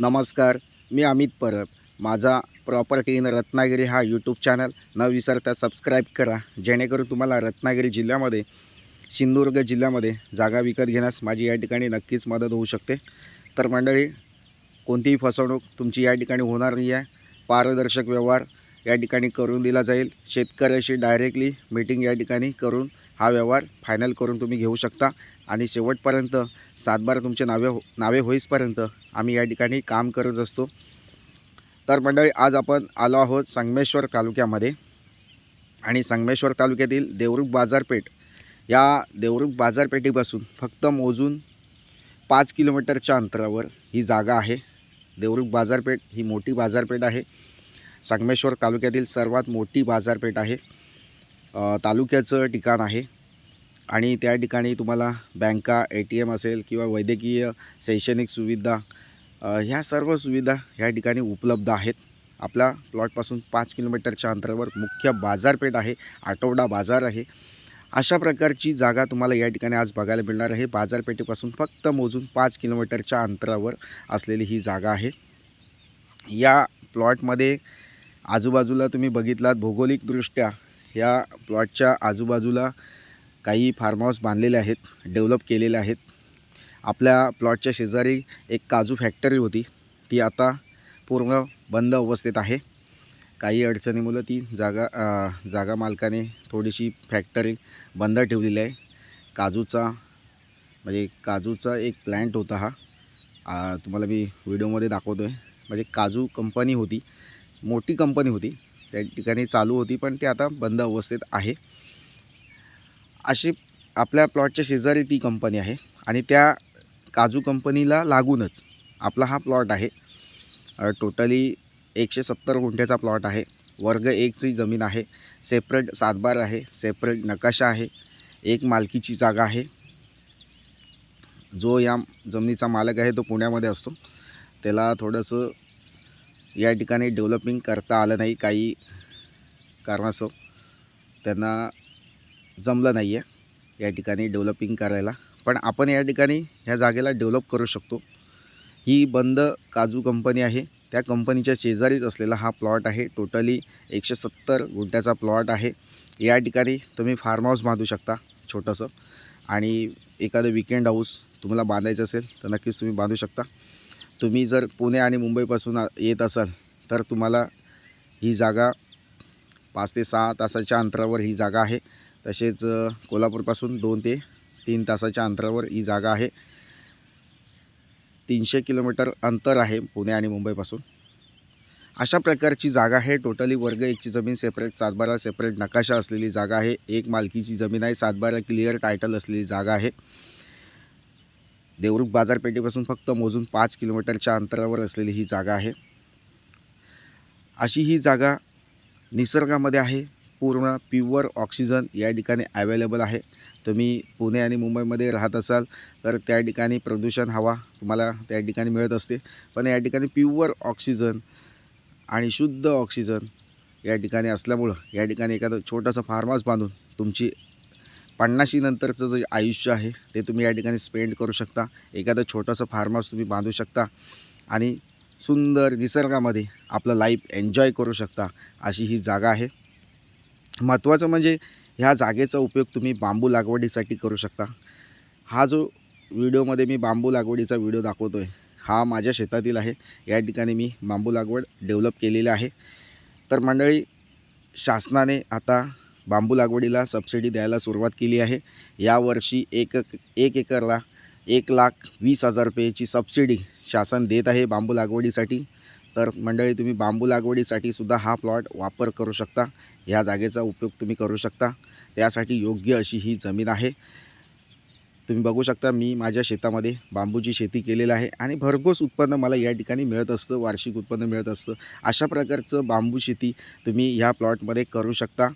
नमस्कार मी अमित परब. माझा property in Ratnagiri हा यूट्यूब चॅनल न विसरता सबस्क्राईब करा. जेणेकरून तुम्हाला रत्नागिरी जिल्ह्यामध्ये सिंधुदुर्ग जिल्ह्यामध्ये जागा विकत घेण्यास माझी या ठिकाणी नक्कीच मदत होऊ शकते. तर मंडळी कोणतीही फसवणूक तुमची या ठिकाणी होणार नाही आहे. पारदर्शक व्यवहार या ठिकाणी करून दिला जाईल. शेतकऱ्याशी डायरेक्टली मीटिंग या ठिकाणी करून हा व्यवहार फायनल करून तुम्ही घेऊ शकता. आणि शेवटपर्यंत सातबार तुमचे नावे हो नावे होईसपर्यंत आम्ही या ठिकाणी काम करत असतो. तर मंडळी आज आपण आलो आहोत संगमेश्वर तालुक्यामध्ये. आणि संगमेश्वर तालुक्यातील देवरुख बाजारपेठ या देवरुख बाजारपेठेपासून फक्त मोजून पाच किलोमीटरच्या अंतरावर ही जागा आहे. देवरुख बाजारपेठ ही मोठी बाजारपेठ आहे. संगमेश्वर तालुक्यातील सर्वात मोठी बाजारपेठ आहे. तालुक्याचं ठिकाण आहे. आणि त्या ठिकाणी तुम्हाला बँका ए टी एम असेल किंवा वैद्यकीय शैक्षणिक सुविधा ह्या सर्व सुविधा ह्या ठिकाणी उपलब्ध आहेत. आपल्या प्लॉटपासून पाच किलोमीटरच्या अंतरावर मुख्य बाजारपेठ आहे आठवडा बाजार आहे. अशा प्रकारची जागा तुम्हाला या ठिकाणी आज बघायला मिळणार आहे. बाजारपेठेपासून फक्त मोजून पाच किलोमीटरच्या अंतरावर असलेली ही जागा आहे. या प्लॉटमध्ये आजूबाजूला तुम्ही बघितलात भौगोलिकदृष्ट्या या प्लॉटच्या आजूबाजूला काही फार्म हाऊस बांधलेले आहेत डेव्हलप केलेले आहेत. आपल्या प्लॉटच्या शेजारी एक काजू फॅक्टरी होती. ती आता पूर्ण बंद अवस्थेत आहे. काही अडचणीमुळं ती जागा आ, जागा मालकाने थोडीशी फॅक्टरी बंद ठेवलेली आहे. काजूचा म्हणजे काजूचा एक प्लॅन्ट होता हा. आ, तुम्हाला मी व्हिडिओमध्ये दाखवतो आहे म्हणजे काजू कंपनी होती. मोठी कंपनी होती. त्या ठिकाणी चालू होती पण ती आता बंद अवस्थेत आहे. अशी आपल्या प्लॉटच्या शेजारी ती कंपनी आहे. आणि त्या काजू कंपनीला लागूनच आपला हा प्लॉट आहे. टोटली एकशे सत्तर गुंठ्याचा प्लॉट आहे. वर्ग एकची जमीन आहे. सेपरेट सातबार आहे. सेपरेट नकाशा आहे. एक मालकीची जागा आहे. जो या जमिनीचा मालक आहे तो पुण्यामध्ये असतो. त्याला थोडंसं या ठिकाणी डेव्हलपिंग करता आलं नाही काही कारणास्तव. त्यांना जमलं नाही आहे या ठिकाणी डेव्हलपिंग करायला. पण आपण या ठिकाणी ह्या जागेला डेव्हलप करू शकतो. ही बंद काजू कंपनी आहे. त्या कंपनीच्या शेजारीच असलेला हा प्लॉट आहे. टोटली एकशे सत्तर गुंट्याचा प्लॉट आहे. या ठिकाणी तुम्ही फार्म हाऊस बांधू शकता छोटंसं. आणि एखादं विकेंड हाऊस तुम्हाला बांधायचं असेल तर नक्कीच तुम्ही बांधू शकता. तुम्ही जर पुणे आणि मुंबईपासून येत असाल तर तुम्हाला ही जागा पाच ते सहा तासाच्या अंतरावर ही जागा आहे. तसेच कोल्हापूरपासून दोन ते तीन तासाच्या अंतरावर ही जागा आहे. तीनशे किलोमीटर अंतर आहे पुणे आणि मुंबईपासून. अशा प्रकारची जागा आहे. टोटली वर्ग एकची जमीन सेपरेट सातबारा सेपरेट नकाशा असलेली जागा आहे. एक मालकीची जमीन आहे. सातबारा क्लिअर टायटल असलेली जागा आहे. देवरुख बाजारपेठेपासून फक्त मोजून पाच किलोमीटरच्या अंतरावर असलेली ही जागा आहे. अशी ही जागा निसर्गामध्ये आहे. पूर्ण प्युअर ऑक्सिजन या ठिकाणी ॲवेलेबल आहे. तुम्ही पुणे आणि मुंबईमध्ये राहत असाल तर त्या ठिकाणी प्रदूषण हवा तुम्हाला त्या ठिकाणी मिळत असते. पण या ठिकाणी प्युअर ऑक्सिजन आणि शुद्ध ऑक्सिजन या ठिकाणी असल्यामुळं या ठिकाणी एखादं छोटंसं फार्म हाऊस बांधून तुमची पन्नाशी नंतरचं जे आयुष्य आहे ते तुम्ही या ठिकाणी स्पेंड करू शकता. एखादं छोटंसं फार्म हाऊस तुम्ही बांधू शकता आणि सुंदर निसर्गामध्ये आपलं लाईफ एन्जॉय करू शकता अशी ही जागा आहे. महत्त्वाचं म्हणजे ह्या जागेचा उपयोग तुम्ही बांबू लागवडीसाठी करू शकता. हा जो व्हिडिओमध्ये मी बांबू लागवडीचा व्हिडिओ दाखवतो आहे हा माझ्या शेतातील आहे. या ठिकाणी मी बांबू लागवड डेव्हलप केलेली आहे. तर मंडळी शासनाने आता बांबू लागवडीला सबसिडी द्यायला सुरुवात केली आहे. यावर्षी एक एक एकरला एक लाख वीस हजार रुपयेची सबसिडी शासन देत आहे बांबू लागवडीसाठी. तर मंडळी तुम्ही बांबू लागवडीसाठी सुद्धा हा प्लॉट वापर करू शकता. ह्या जागेचा उपयोग तुम्ही करू शकता. त्यासाठी योग्य अशी ही जमीन आहे. तुम्ही बघू शकता मी माझ्या शेतामध्ये बांबूची शेती केलेली आहे आणि भरघोस उत्पन्न मला या ठिकाणी मिळत असतं वार्षिक उत्पन्न मिळत असतं. अशा प्रकारचं बांबू शेती तुम्ही ह्या प्लॉटमध्ये करू शकता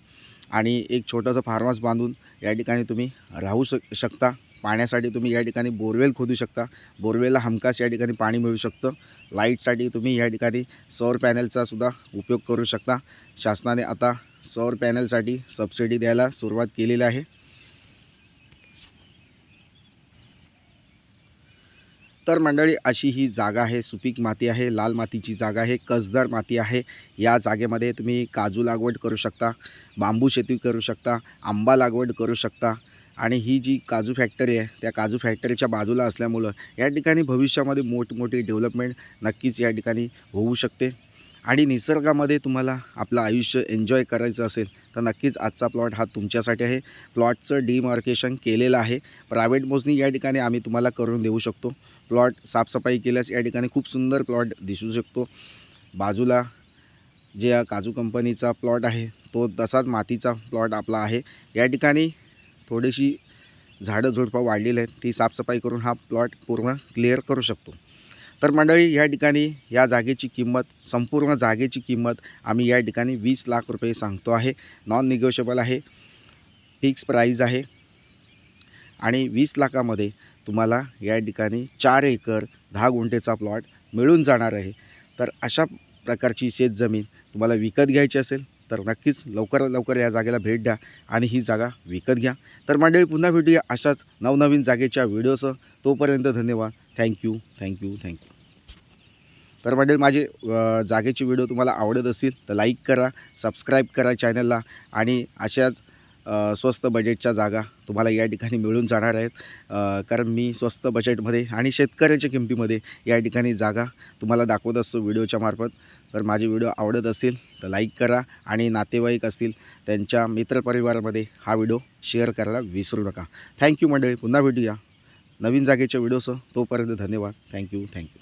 आणि एक छोटंसं फार्म हाऊस बांधून या ठिकाणी तुम्ही राहू शक शकता. पाण्यासाठी तुम्ही या ठिकाणी बोरवेल खोदू शकता. बोरवेलला हमखास या ठिकाणी पाणी मिळू शकतं. लाईटसाठी तुम्ही या ठिकाणी सौर पॅनलचा सुद्धा उपयोग करू शकता. शासनाने आता सौर पॅनलसाठी सबसिडी द्यायला सुरुवात केलेली आहे. तर मंडळी अशी ही जागा आहे सुपीक माती आहे लाल मातीची जागा आहे कसदार माती आहे. या जागेमध्ये तुम्ही काजू लागवड करू शकता बांबू शेती करू शकता आंबा लागवड करू शकता आणि ही जी काजू फॅक्टरी आहे त्या काजू फॅक्टरीच्या बाजूला असल्यामुळं या ठिकाणी भविष्यामध्ये मोठमोठी डेव्हलपमेंट नक्कीच या ठिकाणी होऊ शकते. आणि निसर्गामध्ये तुम्हाला आपलं आयुष्य एन्जॉय करायचं असेल तर नक्कीच आजचा प्लॉट हा तुमच्यासाठी आहे. प्लॉटचं डिमार्केशन केलेलं आहे. प्रायव्हेट मोजणी या ठिकाणी आम्ही तुम्हाला करून देऊ शकतो. प्लॉट साफसफाई केल्यास या ठिकाणी खूप सुंदर प्लॉट दिसू शकतो. बाजूला जे काजू कंपनीचा प्लॉट आहे तो तसाच मातीचा प्लॉट आपला आहे. या ठिकाणी थोडीशी झाडं झुडपं वाढलेली आहेत. ती साफसफाई करून हा प्लॉट पूर्ण क्लिअर करू शकतो. तर मंडळी या ठिकाणी या जागेची किंमत संपूर्ण जागेची किंमत आम्ही या ठिकाणी वीस लाख रुपये सांगतो आहे. नॉन निगोशिएबल आहे. फिक्स प्राईज आहे. आणि वीस लाखामध्ये तुम्हाला या ठिकाणी चार एकर दहा गुंठेचा प्लॉट मिळून जाणार आहे. तर अशा प्रकारची शेतजमीन तुम्हाला विकत घ्यायची असेल तर नक्कीच लवकरात लवकर या जागेला भेट द्या आणि ही जागा विकत घ्या. तर मंडळी पुन्हा भेटूया अशाच नवनवीन जागेच्या व्हिडिओसह. तोपर्यंत धन्यवाद. थँक्यू थँक्यू थँक्यू तर मंडळी माझे जागेचे व्हिडिओ तुम्हाला आवडत असतील तर लाईक करा सबस्क्राईब करा चॅनलला आणि अशाच स्वस्त बजेटच्या जागा तुम्हाला या ठिकाणी मिळून जाणार आहेत. कारण मी स्वस्त बजेटमध्ये आणि शेतकऱ्याच्या किमतीमध्ये या ठिकाणी जागा तुम्हाला दाखवत असतो व्हिडिओच्या मार्फत. तर माझे व्हिडिओ आवडत असतील तर लाईक करा आणि नातेवाईक असतील त्यांच्या मित्रपरिवारामध्ये हा व्हिडिओ शेअर करायला विसरू नका. थँक्यू मंडळी. पुन्हा भेटूया नवीन जागेच्या व्हिडिओसह. तोपर्यंत धन्यवाद. Thank you thank you